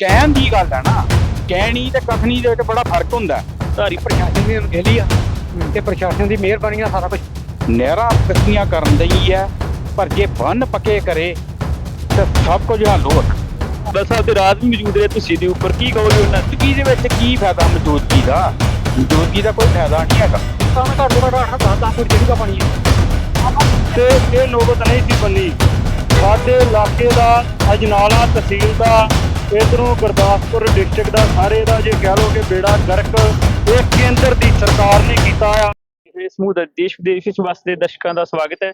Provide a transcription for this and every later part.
ਕਹਿਣ ਦੀ ਗੱਲ ਹੈ ਨਾ ਕਹਿਣੀ ਤੇ ਕਥਨੀ ਦੇ ਵਿੱਚ ਬੜਾ ਫ਼ਰਕ ਹੁੰਦਾ। ਹੈ। ਧਾਰੀ ਪ੍ਰਸ਼ਾਸਨ ਦੀ ਅਣਗਹਿਲੀ ਆ ਤੇ ਪ੍ਰਸ਼ਾਸਨ ਦੀ ਮਿਹਰਬਾਨੀ ਨਾਲ ਸਾਰਾ ਕੁਝ ਨਹਿਰਾਂ ਪੱਕੀਆਂ ਕਰਨ ਦੀ ਹੈ ਪਰ ਜੇ ਬੰਨ ਪੱਕੇ ਕਰੇ ਤਾਂ ਸਭ ਕੁਝ ਹੱਲ ਹੋ ਬਸ ਸਾਹਿਬ ਤੇ ਰਾਤ ਵੀ ਮੌਜੂਦ ਰਹੇ ਤੁਸੀਂ ਦੇ ਉੱਪਰ। ਕੀ ਕਹੋਗੇ ਉਹਨਾਂ ਨੂੰ? ਜ਼ਿੰਦਗੀ ਦੇ ਵਿੱਚ ਕੀ ਫਾਇਦਾ ਮੌਜੂਦਗੀ ਦਾ? ਮੌਜੂਦਗੀ ਦਾ ਕੋਈ ਫਾਇਦਾ ਨਹੀਂ ਹੈਗਾ। ਤਾਂ ਘੱਟ ਤੋਂ ਘੱਟ 10 10 ਫੁੱਟ ਜਿਹੜੂਗਾ ਪਾਣੀ ਤੇ ਇਹ ਨੋਬਤ ਨਹੀਂ ਸੀ ਬੰਨੀ। ਸਾਡੇ ਇਲਾਕੇ ਦਾ ਅਜਨਾਲਾ ਤਹਿਸੀਲ ਦਾ ਇਧਰੋਂ ਗੁਰਦਾਸਪੁਰ ਡਿਸਟ੍ਰਿਕਟ ਦਾ ਸਾਰੇ ਦਾ ਜੇ ਕਹਿ ਲਓ ਕਿ ਬੇੜਾ ਗਰਕ, ਇਹ ਕੇਂਦਰ ਦੀ ਸਰਕਾਰ ਨੇ ਕੀਤਾ ਆ। ਇਸ ਸਮੂਹ ਦਾ ਦੇਸ਼ ਵਿਦੇਸ਼ ਵਿੱਚ ਵਸਦੇ ਦਰਸ਼ਕਾਂ ਦਾ ਸਵਾਗਤ ਹੈ।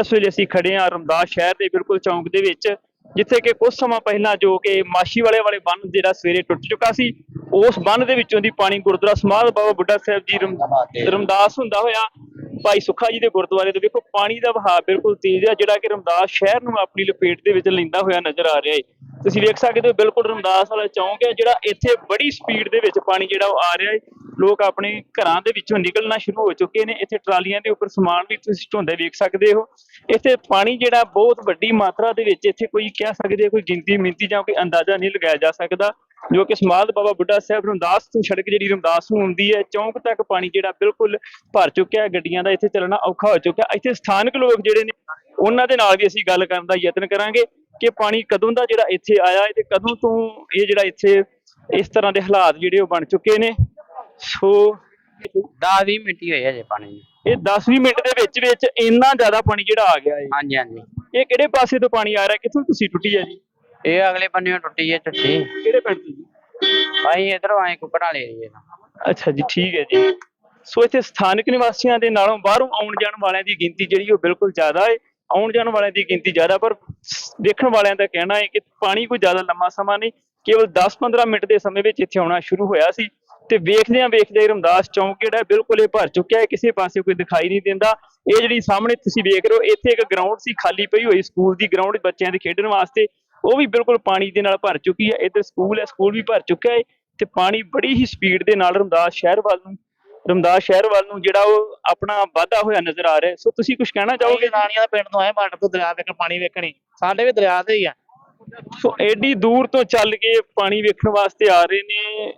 ਇਸ ਵੇਲੇ ਅਸੀਂ ਖੜੇ ਹਾਂ ਰਮਦਾਸ ਸ਼ਹਿਰ ਦੇ ਬਿਲਕੁਲ ਚੌਂਕ ਦੇ ਵਿੱਚ, ਜਿੱਥੇ ਕਿ ਕੁਝ ਸਮਾਂ ਪਹਿਲਾਂ ਜੋ ਕਿ ਮਾਸ਼ੀ ਵਾਲੇ ਵਾਲੇ ਬੰਨ ਜਿਹੜਾ ਸਵੇਰੇ ਟੁੱਟ ਚੁੱਕਾ ਸੀ, ਉਸ ਬੰਨ ਦੇ ਵਿੱਚੋਂ ਦੀ ਪਾਣੀ ਗੁਰਦੁਆਰਾ ਸਮਾਧ ਬਾਬਾ ਬੁੱਢਾ ਸਾਹਿਬ ਜੀ ਰਮਦਾਸ ਹੁੰਦਾ ਹੋਇਆ। ਭਾਈ ਸੁੱਖਾ ਜੀ ਦੇ ਗੁਰਦੁਆਰੇ ਤੋਂ ਵੇਖੋ, ਪਾਣੀ ਦਾ ਵਹਾਅ ਬਿਲਕੁਲ ਤੇਜ਼ ਹੈ, ਜਿਹੜਾ ਕਿ ਰਮਦਾਸ ਸ਼ਹਿਰ ਨੂੰ ਆਪਣੀ ਲਪੇਟ ਦੇ ਵਿੱਚ ਲੈਂਦਾ ਹੋਇਆ ਨਜ਼ਰ ਆ ਰਿਹਾ ਹੈ। ਤੁਸੀਂ ਵੇਖ ਸਕਦੇ ਹੋ ਬਿਲਕੁਲ ਰਮਦਾਸ ਵਾਲਾ ਚੌਂਕ ਹੈ, ਜਿਹੜਾ ਇੱਥੇ ਬੜੀ ਸਪੀਡ ਦੇ ਵਿੱਚ ਪਾਣੀ ਜਿਹੜਾ ਉਹ ਆ ਰਿਹਾ ਹੈ। ਲੋਕ ਆਪਣੇ ਘਰਾਂ ਦੇ ਵਿੱਚੋਂ ਨਿਕਲਣਾ ਸ਼ੁਰੂ ਹੋ ਚੁੱਕੇ ਨੇ। ਇੱਥੇ ਟਰਾਲੀਆਂ ਦੇ ਉੱਪਰ ਸਮਾਨ ਵੀ ਤੁਸੀਂ ਢੋਂਦੇ ਵੇਖ ਸਕਦੇ ਹੋ। ਇੱਥੇ ਪਾਣੀ ਜਿਹੜਾ ਬਹੁਤ ਵੱਡੀ ਮਾਤਰਾ ਦੇ ਵਿੱਚ ਇੱਥੇ ਕੋਈ ਕਹਿ ਸਕਦੇ ਕੋਈ ਗਿਣਤੀ ਮਿੰਤੀ ਜਾਂ ਕੋਈ ਅੰਦਾਜ਼ਾ ਨਹੀਂ ਲਗਾਇਆ ਜਾ ਸਕਦਾ, ਜੋ ਕਿ ਸਮਾਧ ਬਾਬਾ ਬੁੱਢਾ ਸਾਹਿਬ ਰਮਦਾਸ ਤੋਂ ਸੜਕ ਜਿਹੜੀ ਰਮਦਾਸ ਨੂੰ ਹੁੰਦੀ ਹੈ, ਚੌਂਕ ਤੱਕ ਪਾਣੀ ਜਿਹੜਾ ਬਿਲਕੁਲ ਭਰ ਚੁੱਕਿਆ ਹੈ। ਗੱਡੀਆਂ ਦਾ ਇੱਥੇ ਚੱਲਣਾ ਔਖਾ ਹੋ ਚੁੱਕਿਆ। ਇੱਥੇ ਸਥਾਨਕ ਲੋਕ ਜਿਹੜੇ ਨੇ, ਉਹਨਾਂ ਦੇ ਨਾਲ ਵੀ ਅਸੀਂ ਗੱਲ ਕਰਨ ਦਾ ਯਤਨ ਕਰਾਂਗੇ। ਕਿ ਪਾਣੀ ਕਦੋਂ ਦਾ ਜਿਹੜਾ ਇੱਥੇ ਆਇਆ ਹੈ ਤੇ ਕਦੋਂ ਤੋਂ ਇਹ ਜਿਹੜਾ ਇੱਥੇ ਇਸ ਤਰ੍ਹਾਂ ਦੇ ਹਾਲਾਤ ਜਿਹੜੇ ਉਹ ਬਣ ਚੁੱਕੇ ਨੇ? ਸੋ 10 20 ਮਿੰਟ ਹੀ ਹੋਏ ਹਜੇ ਪਾਣੀ ਨੂੰ। ਇਹ 10-20 ਮਿੰਟ ਦੇ ਵਿੱਚ ਵਿੱਚ ਇੰਨਾ ਜ਼ਿਆਦਾ ਪਾਣੀ ਜਿਹੜਾ ਆ ਗਿਆ ਹੈ। ਹਾਂਜੀ ਹਾਂਜੀ। ਇਹ ਕਿਹੜੇ ਪਾਸੇ ਤੋਂ ਪਾਣੀ ਆ ਰਿਹਾ? ਕਿੱਥੋਂ ਤੁਸੀਂ ਟੁੱਟੀ ਹੈ ਜੀ? ਇਹ ਅਗਲੇ ਬੰਨੇ ਟੁੱਟੀ ਹੈ ਟੁੱਟੀ ਕਿਹੜੇ ਪਿੰਡ ਤੋਂ ਜੀ? ਇਧਰੋਂ ਆਏ ਕੁੱਕੜਾਂ ਲੈ ਲਈਏ ਅੱਛਾ ਜੀ ਠੀਕ ਹੈ ਜੀ। ਸੋ ਇੱਥੇ ਸਥਾਨਕ ਨਿਵਾਸੀਆਂ ਦੇ ਨਾਲੋਂ ਬਾਹਰੋਂ ਆਉਣ ਜਾਣ ਵਾਲਿਆਂ ਦੀ ਗਿਣਤੀ ਜਿਹੜੀ ਉਹ ਬਿਲਕੁਲ ਜ਼ਿਆਦਾ ਹੈ। ਆਉਣ ਜਾਣ ਵਾਲਿਆਂ ਦੀ ਗਿਣਤੀ ਜ਼ਿਆਦਾ, ਪਰ ਦੇਖਣ ਵਾਲਿਆਂ ਦਾ ਕਹਿਣਾ ਹੈ ਕਿ ਪਾਣੀ ਕੋਈ ਜ਼ਿਆਦਾ ਲੰਮਾ ਸਮਾਂ ਨਹੀਂ, ਕੇਵਲ 10-15 ਮਿੰਟ ਦੇ ਸਮੇਂ ਵਿੱਚ ਇੱਥੇ ਆਉਣਾ ਸ਼ੁਰੂ ਹੋਇਆ ਸੀ ਤੇ ਵੇਖਦਿਆਂ ਵੇਖਦੇ ਰਮਦਾਸ ਚੌਂਕ ਜਿਹੜਾ ਬਿਲਕੁਲ ਇਹ ਭਰ ਚੁੱਕਿਆ ਹੈ, ਕਿਸੇ ਪਾਸੇ ਕੋਈ ਦਿਖਾਈ ਨਹੀਂ ਦਿੰਦਾ। ਇਹ ਜਿਹੜੀ ਸਾਹਮਣੇ ਤੁਸੀਂ ਵੇਖ ਰਹੇ ਹੋ, ਇੱਥੇ ਇੱਕ ਗਰਾਊਂਡ ਸੀ, ਖਾਲੀ ਪਈ ਹੋਈ ਸਕੂਲ ਦੀ ਗਰਾਊਂਡ ਬੱਚਿਆਂ ਦੇ ਖੇਡਣ ਵਾਸਤੇ। ਉਹ ਵੀ ਬਿਲਕੁਲ ਪਾਣੀ ਦੇ ਨਾਲ ਭਰ ਚੁੱਕੀ ਹੈ, ਇੱਧਰ ਸਕੂਲ ਹੈ, ਸਕੂਲ ਵੀ ਭਰ ਚੁੱਕਿਆ ਹੈ ਤੇ ਪਾਣੀ ਬੜੀ ਹੀ ਸਪੀਡ ਦੇ ਨਾਲ ਰਮਦਾਸ ਸ਼ਹਿਰ ਵੱਲ ਨੂੰ ਰਮਦਾਸ ਸ਼ਹਿਰ ਵੱਲ ਨੂੰ ਜਿਹੜਾ ਉਹ ਆਪਣਾ ਵਾਧਾ ਹੋਇਆ ਨਜ਼ਰ ਆ ਰਿਹਾ। ਸੋ ਤੁਸੀਂ ਕੁਝ ਕਹਿਣਾ ਚਾਹੋਗੇ? ਰਾਣੀਆਂ ਦੇ ਪਿੰਡ ਤੋਂ ਆਏ ਬਾਰਡਰ ਤੋਂ ਦਰਿਆ ਵੇਖ ਪਾਣੀ ਵੇਖਣੀ ਸਾਡੇ ਵੀ ਦਰਿਆ ਤੇ ਹੀ ਆ। ਸੋ ਐਡੀ ਦੂਰ ਤੋਂ ਚੱਲ ਕੇ ਪਾਣੀ ਵੇਖਣ ਵਾਸਤੇ ਆ ਰਹੇ ਨੇ।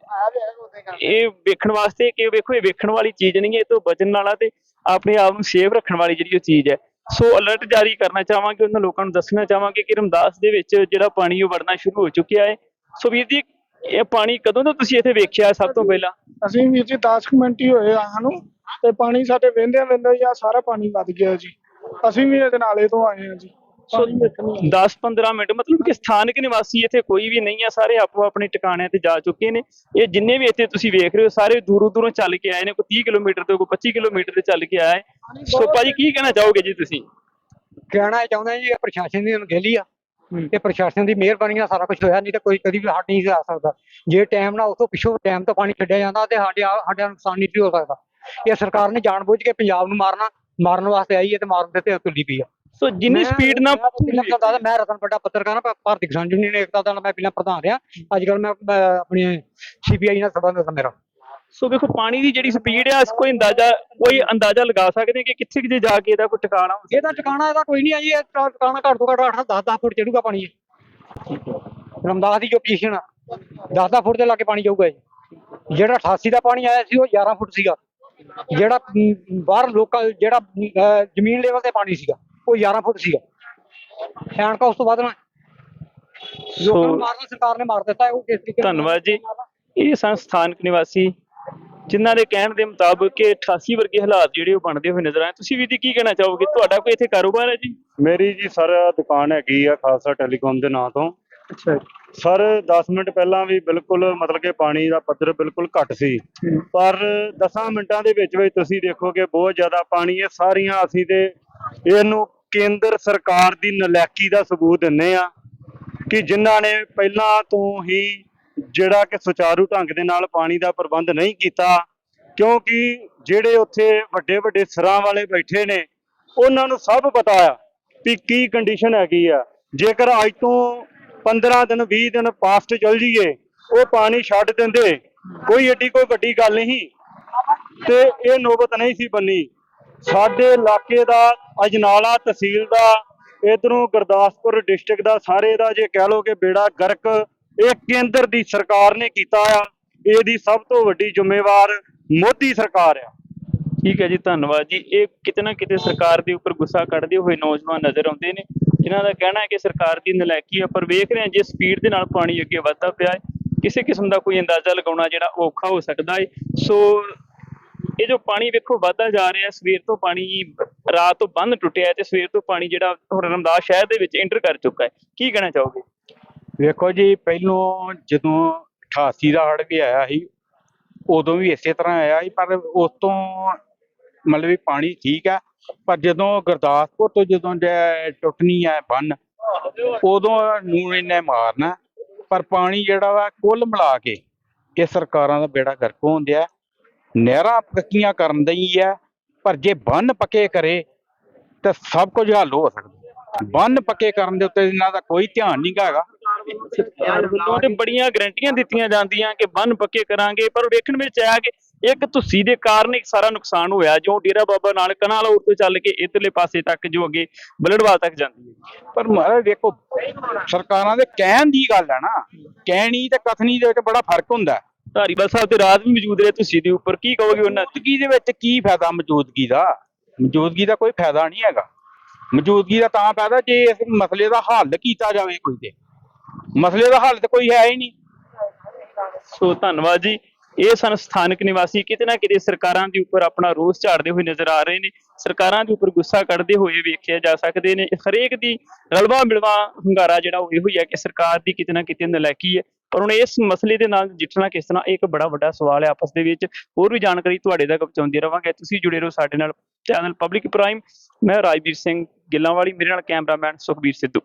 ਇਹ ਵੇਖਣ ਵਾਸਤੇ ਕਿ ਵੇਖੋ ਇਹ ਵੇਖਣ ਵਾਲੀ ਚੀਜ਼ ਨਹੀਂ ਇਹ ਤੋਂ ਬਚਣ ਵਾਲਾ ਤੇ ਆਪਣੇ ਆਪ ਨੂੰ ਸੇਫ ਰੱਖਣ ਵਾਲੀ ਜਿਹੜੀ ਉਹ ਚੀਜ਼ ਹੈ। ਸੋ ਅਲਰਟ ਜਾਰੀ ਕਰਨਾ ਚਾਹਾਂਗੇ ਉਹਨਾਂ ਲੋਕਾਂ ਨੂੰ ਦੱਸਣਾ ਚਾਹਾਂਗੇ ਕਿ ਰਮਦਾਸ ਦੇ ਵਿੱਚ ਜਿਹੜਾ ਪਾਣੀ ਉਹ ਵੜਨਾ ਸ਼ੁਰੂ ਹੋ ਚੁੱਕਿਆ ਹੈ। ਸੋ ਵੀਰ ਜੀ ਇਹ ਪਾਣੀ ਕਦੋਂ ਤੋਂ ਤੁਸੀਂ ਇੱਥੇ ਵੇਖਿਆ ਸਭ ਤੋਂ ਪਹਿਲਾਂ? ਅਸੀਂ ਵੀਰ ਜੀ 10 ਕੁ ਮਿੰਟ ਹੀ ਹੋਏ ਆ ਨੂੰ ਤੇ ਪਾਣੀ ਸਾਡੇ ਵਹਿੰਦਿਆਂ ਵਹਿੰਦਾ ਹੀ ਆ ਸਾਰਾ ਪਾਣੀ ਵੱਧ ਗਿਆ ਜੀ। ਅਸੀਂ ਵੀ ਇਹਦੇ ਨਾਲੇ ਤੋਂ ਆਏ ਆ ਜੀ। ਪਾਣੀ ਵੇਖਣੀ 10-15 ਮਿੰਟ ਮਤਲਬ ਕਿ ਸਥਾਨਕ ਨਿਵਾਸੀ ਇੱਥੇ ਕੋਈ ਵੀ ਨਹੀਂ ਆ ਸਾਰੇ ਆਪੋ ਆਪਣੇ ਟਿਕਾਣਿਆਂ ਤੇ ਜਾ ਚੁੱਕੇ ਨੇ। ਇਹ ਜਿੰਨੇ ਵੀ ਇੱਥੇ ਤੁਸੀਂ ਵੇਖ ਰਹੇ ਹੋ ਸਾਰੇ ਦੂਰੋਂ ਦੂਰੋਂ ਚੱਲ ਕੇ ਆਏ ਨੇ ਕੋਈ 30 ਕਿਲੋਮੀਟਰ ਤੋਂ ਕੋਈ 25 ਕਿਲੋਮੀਟਰ ਤੇ ਚੱਲ ਕੇ ਆਏ। ਸੋ ਭਾਜੀ ਕੀ ਕਹਿਣਾ ਚਾਹੋਗੇ ਜੀ ਤੁਸੀਂ? ਕਹਿਣਾ ਚਾਹੁੰਦਾ ਜੀ ਇਹ ਪ੍ਰਸ਼ਾਸਨ ਦੀ ਅਣਗਹਿਲੀ ਆ। ਤੇ ਪ੍ਰਸ਼ਾਸਨ ਦੀ ਮਿਹਰਬਾਨੀ ਨਾਲ ਸਾਰਾ ਕੁਝ ਹੋਇਆ ਨਹੀਂ ਤਾਂ ਕੋਈ ਕਦੀ ਵੀ ਹਟ ਨਹੀਂ ਆ ਸਕਦਾ। ਜੇ ਟਾਈਮ ਨਾਲ ਉਥੋਂ ਪਿੱਛੋਂ ਟਾਈਮ ਤੋਂ ਪਾਣੀ ਛੱਡਿਆ ਜਾਂਦਾ ਤੇ ਸਾਡੇ ਸਾਡਾ ਨੁਕਸਾਨ ਨਹੀਂ ਸੀ ਹੋ ਸਕਦਾ। ਇਹ ਸਰਕਾਰ ਨੇ ਜਾਣਬੁੱਝ ਕੇ ਪੰਜਾਬ ਨੂੰ ਮਾਰਨਾ ਮਾਰਨ ਵਾਸਤੇ ਆਈ ਹੈ ਤੇ ਮਾਰਨ ਦੇ ਤੇ ਤੁੱਲੀ ਪਈ ਆ। ਸੋ ਜਿੰਨੀ ਮੈਂ- ਸਪੀਡ ਨਾਲ ਮੈਂ ਰਤਨ ਵੱਡਾ ਪੱਤਰਕਾਰ ਹਾਂ ਭਾਰਤੀ ਕਿਸਾਨ ਯੂਨੀਅਨ ਏਕਤਾ ਦਾ ਮੈਂ ਪਹਿਲਾਂ ਪ੍ਰਧਾਨ ਰਿਹਾ। ਅੱਜ ਕੱਲ ਮੈਂ ਆਪਣੀ ਸੀਪੀਆਈ ਨਾਲ ਸੰਬੰਧਿਤ ਹਾਂ ਮੇਰਾ। ਸੋ ਵੇਖੋ ਪਾਣੀ ਦੀ ਜਿਹੜੀ ਸਪੀਡ ਹੈ ਕੋਈ ਅੰਦਾਜ਼ਾ ਕੋਈ ਅੰਦਾਜ਼ਾ ਲਗਾ ਸਕਦੇ ਕਿ ਕਿੱਥੇ ਕਿਤੇ ਜਾ ਕੇ ਇਹਦਾ ਕੋਈ ਟਿਕਾਣਾ ਹੋ ਇਹਦਾ ਟਿਕਾਣਾ ਇਹਦਾ ਕੋਈ ਨਹੀਂ ਆ ਜੀ ਇਹ ਟਿਕਾ- ਟਿਕਾਣਾ ਘੱਟ ਤੋਂ ਘੱਟ 8 10 10 ਫੁੱਟ ਚੜੂਗਾ ਪਾਣੀ ਇਹ। ਰਮਦਾਸ ਦੀ ਜੋ ਪੋਜੀਸ਼ਨ ਆ 10 10 ਫੁੱਟ ਦੇ ਲਾਗੇ ਪਾਣੀ ਜਾਊਗਾ ਇਹ। ਜਿਹੜਾ 88 ਦਾ ਪਾਣੀ ਆਇਆ ਸੀ ਉਹ 11 ਫੁੱਟ ਸੀਗਾ। ਜਿਹੜਾ ਅਮ, ਬਾਹਰ ਲੋਕਾਂ ਜਿਹੜਾ ਅਮ, ਜ਼ਮੀਨ ਲੈਵਲ ਤੇ ਪਾਣੀ ਸੀਗਾ ਉਹ 11 ਫੁੱਟ ਸੀਗਾ। ਐਨਕਾ ਉਸ ਤੋਂ ਬਾਅਦ ਨਾ। ਲੋਕਾਂ ਨੂੰ ਮਾਰਨਾ ਸਰਕਾਰ ਨੇ ਮਾਰ ਦਿੱਤਾ ਉਹ ਕਿਸ ਤਰੀਕੇ ਨਾਲ ਧੰਨਵਾਦ ਜੀ। ਇਹ ਸਨ ਸਥਾਨਕ ਨਿਵਾਸੀ ਜਿਨ੍ਹਾਂ ਦੇ ਕਹਿਣ ਦੇ ਮੁਤਾਬਕ ਕਿ 88 ਵਰਗੇ ਹਾਲਾਤ ਜਿਹੜੇ ਉਹ ਬਣਦੇ ਹੋਏ ਨਜ਼ਰ ਆਏ। ਤੁਸੀਂ ਵੀ ਜੀ ਕੀ ਕਹਿਣਾ ਚਾਹੋਗੇ? ਤੁਹਾਡਾ ਕੋਈ ਇੱਥੇ ਕਾਰੋਬਾਰ ਹੈ ਜੀ? ਮੇਰੀ ਜੀ ਸਰ ਦੁਕਾਨ ਹੈਗੀ ਆ ਖਾਲਸਾ ਟੈਲੀਕਾਮ ਦੇ ਨਾਂ ਤੋਂ। ਅੱਛਾ ਸਰ 10 ਮਿੰਟ ਪਹਿਲਾਂ ਵੀ ਬਿਲਕੁਲ ਮਤਲਬ ਕਿ ਪਾਣੀ ਦਾ ਪੱਧਰ ਬਿਲਕੁਲ ਘੱਟ ਸੀ। ਪਰ 10 ਮਿੰਟਾਂ ਦੇ ਵਿੱਚ ਵਿੱਚ ਤੁਸੀਂ ਦੇਖੋਗੇ ਬਹੁਤ ਜ਼ਿਆਦਾ ਪਾਣੀ ਹੈ। ਸਾਰੀਆਂ ਅਸੀਂ ਤੇ ਇਹਨੂੰ ਕੇਂਦਰ ਸਰਕਾਰ ਦੀ ਨਲਾਇਕੀ ਦਾ ਸਬੂਤ ਦਿੰਨੇ ਆ ਕਿ ਜਿਨ੍ਹਾਂ ਨੇ ਪਹਿਲਾਂ ਤੋਂ ਹੀ ਜਿਹੜਾ ਕਿ ਸੁਚਾਰੂ ਢੰਗ ਦੇ ਨਾਲ ਪਾਣੀ ਦਾ ਪ੍ਰਬੰਧ ਨਹੀਂ ਕੀਤਾ, ਕਿਉਂਕਿ ਜਿਹੜੇ ਉੱਥੇ ਵੱਡੇ ਵੱਡੇ ਸਿਰਾਂ ਵਾਲੇ ਬੈਠੇ ਨੇ, ਉਹਨਾਂ ਨੂੰ ਸਭ ਪਤਾ ਆ ਵੀ ਕੀ ਕੰਡੀਸ਼ਨ ਹੈਗੀ ਆ। ਜੇਕਰ ਅੱਜ ਤੋਂ 15 ਦਿਨ 20 ਦਿਨ ਪਾਸਟ ਚੱਲ ਜੀਏ ਉਹ ਪਾਣੀ ਛੱਡ ਦਿੰਦੇ, ਕੋਈ ਏਡੀ ਕੋਈ ਵੱਡੀ ਗੱਲ ਨਹੀਂ। ਤੇ ਇਹ ਨੋਬਤ ਨਹੀਂ ਸੀ ਬੰਨੀ। ਸਾਡੇ ਇਲਾਕੇ ਦਾ ਅਜਨਾਲਾ ਤਹਿਸੀਲ ਦਾ, ਇਧਰੋਂ ਗੁਰਦਾਸਪੁਰ ਡਿਸਟ੍ਰਿਕਟ ਦਾ, ਸਾਰੇ ਦਾ ਜੇ ਕਹਿ ਲਓ ਕਿ ਬੇੜਾ ਗਰਕ ਇਹ ਕੇਂਦਰ ਦੀ ਸਰਕਾਰ ਨੇ ਕੀਤਾ ਆ। ਇਹਦੀ ਸਭ ਤੋਂ ਵੱਡੀ ਜ਼ਿੰਮੇਵਾਰ ਮੋਦੀ ਸਰਕਾਰ ਆ। ਠੀਕ ਹੈ ਜੀ, ਧੰਨਵਾਦ ਜੀ। ਇਹ ਕਿਤੇ ਨਾ ਕਿਤੇ ਸਰਕਾਰ ਦੇ ਉੱਪਰ ਗੁੱਸਾ ਕੱਢਦੇ ਹੋਏ ਨੌਜਵਾਨ ਨਜ਼ਰ ਆਉਂਦੇ ਨੇ। ਜਿਨ੍ਹਾਂ ਦਾ ਕਹਿਣਾ ਹੈ ਕਿ ਸਰਕਾਰ ਦੀ ਨਲਾਇਕੀ ਹੈ ਪਰ ਵੇਖ ਰਹੇ ਹਾਂ ਜਿਸ ਸਪੀਡ ਦੇ ਨਾਲ ਪਾਣੀ ਅੱਗੇ ਵੱਧਦਾ ਪਿਆ ਹੈ, ਕਿਸੇ ਕਿਸਮ ਦਾ ਕੋਈ ਅੰਦਾਜ਼ਾ ਲਗਾਉਣਾ ਜਿਹੜਾ ਔਖਾ ਹੋ ਸਕਦਾ ਹੈ। ਸੋ ਇਹ ਜੋ ਪਾਣੀ ਵੇਖੋ, ਵੱਧਦਾ ਜਾ ਰਿਹਾ ਹੈ, ਸਵੇਰ ਤੋਂ ਪਾਣੀ ਰਾਤ ਤੋਂ ਬੰਦ ਟੁੱਟਿਆ ਹੈ ਤੇ ਸਵੇਰ ਤੋਂ ਪਾਣੀ ਜਿਹੜਾ ਹੁਣ ਰਮਦਾਸ ਸ਼ਹਿਰ ਦੇ ਵਿੱਚ ਐਂਟਰ ਕਰ ਚੁੱਕਾ ਹੈ। ਕੀ ਕਹਿਣਾ ਚਾਹੋਗੇ? ਵੇਖੋ ਜੀ, ਪਹਿਲੋਂ ਜਦੋਂ 88 ਦਾ ਹੜ੍ਹ ਵੀ ਆਇਆ ਸੀ, ਉਦੋਂ ਵੀ ਇਸੇ ਤਰ੍ਹਾਂ ਆਇਆ ਸੀ, ਪਰ ਉਸ ਤੋਂ ਮਤਲਬ ਵੀ ਪਾਣੀ ਠੀਕ ਹੈ ਪਰ ਜਦੋਂ ਗੁਰਦਾਸਪੁਰ ਤੋਂ ਜਦੋਂ ਜੇ ਟੁੱਟਣੀ ਹੈ ਬੰਨ, ਉਦੋਂ ਨੂੰ ਇਹਨੇ ਮਾਰਨਾ, ਪਰ ਪਾਣੀ ਜਿਹੜਾ ਵਾ ਕੁੱਲ ਮਿਲਾ ਕੇ ਇਹ ਸਰਕਾਰਾਂ ਦਾ ਬੇੜਾ ਗਰਕ ਹੋਣ ਡਿਆ ਨਹਿਰਾਂ ਪੱਕੀਆਂ ਕਰਨ ਦਈ ਹੈ ਪਰ ਜੇ ਬੰਨ ਪੱਕੇ ਕਰੇ, ਤਾਂ ਸਭ ਕੁਝ ਹੱਲ ਹੋ ਸਕਦਾ। ਬੰਨ ਪੱਕੇ ਕਰਨ ਦੇ ਉੱਤੇ ਇਹਨਾਂ ਦਾ ਕੋਈ ਧਿਆਨ ਨਹੀਂ ਗਾ ਹੈਗਾ। ਸਰਕਾਰ ਵੱਲੋਂ ਤੇ ਬੜੀਆਂ ਗਰੰਟੀਆਂ ਦਿੱਤੀਆਂ ਜਾਂਦੀਆਂ ਕਿ ਬੰਨ ਪੱਕੇ ਕਰਾਂਗੇ ਪਰ ਵੇਖਣ ਵਿੱਚ ਆਇਆ ਕਿ ਇੱਕ ਧੁੱਸੀ ਦੇ ਕਾਰਨ ਇੱਕ ਸਾਰਾ ਨੁਕਸਾਨ ਹੋਇਆ ਜੋ ਡੇਰਾ ਬਾਬਾ ਨਾਨਕ ਕਨਾਲ ਰੋਡ ਤੋਂ ਚੱਲ ਕੇ ਇਧਰਲੇ ਪਾਸੇ ਤੱਕ ਜੋ ਅੱਗੇ ਬਲੜਵਾਲ ਤੱਕ ਜਾਂਦੀ ਹੈ। ਪਰ ਮਹਾਰਾਜ ਵੇਖੋ ਸਰਕਾਰਾਂ ਦੇ ਕਹਿਣ ਦੀ ਗੱਲ ਹੈ ਨਾ ਕਹਿਣੀ ਤੇ ਕਥਨੀ ਦੇ ਵਿੱਚ ਬੜਾ ਫ਼ਰਕ ਹੁੰਦਾ। ਧਾਰੀਵਾਲ ਸਾਹਿਬ ਤੇ ਰਾਤ ਵੀ ਮੌਜੂਦ ਰਹੇ ਧੁੱਸੀ ਦੇ ਉੱਪਰ ਕੀ ਕਹੋਗੇ ਉਹਨਾਂ ਦੀ? ਮੌਜੂਦਗੀ ਦੇ ਵਿੱਚ ਕੀ ਫਾਇਦਾ ਮੌਜੂਦਗੀ ਦਾ? ਮੌਜੂਦਗੀ ਦਾ ਕੋਈ ਫਾਇਦਾ ਨਹੀਂ ਹੈਗਾ। ਮੌਜੂਦਗੀ ਦਾ ਤਾਂ ਫਾਇਦਾ ਜੇ ਇਸ ਮਸਲੇ ਦਾ ਹੱਲ ਕੀਤਾ ਜਾਵੇ ਕੋਈ ਤੇ। ਮਸਲੇ ਦਾ ਹੱਲ ਤੇ ਕੋਈ ਹੈ ਹੀ ਨਹੀਂ। ਸੋ ਧੰਨਵਾਦ ਜੀ। ਇਹ ਸਨ ਸਥਾਨਕ ਨਿਵਾਸੀ, ਕਿਤੇ ਨਾ ਕਿਤੇ ਸਰਕਾਰਾਂ ਦੇ ਉੱਪਰ ਆਪਣਾ ਰੋਸ ਝਾੜਦੇ ਹੋਏ ਨਜ਼ਰ ਆ ਰਹੇ ਨੇ। ਸਰਕਾਰਾਂ ਦੇ ਉੱਪਰ ਗੁੱਸਾ ਕੱਢਦੇ ਹੋਏ ਵੇਖਿਆ ਜਾ ਸਕਦੇ ਨੇ। ਹਰੇਕ ਦੀ ਰਲਵਾ ਮਿਲਵਾ ਹੁੰਗਾਰਾ ਜਿਹੜਾ ਉਹ ਇਹੋ ਹੀ ਹੈ ਕਿ ਸਰਕਾਰ ਦੀ ਕਿਤੇ ਨਾ ਕਿਤੇ ਨਲਾਇਕੀ ਹੈ। ਪਰ ਹੁਣ ਇਸ ਮਸਲੇ ਦੇ ਨਾਲ ਜਿੱਠਣਾ ਕਿਸ ਤਰ੍ਹਾਂ, ਇਹ ਇੱਕ ਬੜਾ ਵੱਡਾ ਸਵਾਲ ਹੈ ਆਪਸ ਦੇ ਵਿੱਚ। ਹੋਰ ਵੀ ਜਾਣਕਾਰੀ ਤੁਹਾਡੇ ਤੱਕ ਪਹੁੰਚਾਉਂਦੇ ਰਵਾਂਗੇ। ਤੁਸੀਂ ਜੁੜੇ ਰਹੋ ਸਾਡੇ ਨਾਲ ਚੈਨਲ ਪਬਲਿਕ ਪ੍ਰਾਈਮ। ਮੈਂ ਰਾਜਵੀਰ ਸਿੰਘ ਗਿੱਲਾਂ ਵਾਲੀ ਮੇਰੇ ਨਾਲ ਕੈਮਰਾਮੈਨ ਸੁਖਬੀਰ ਸਿੱਧੂ।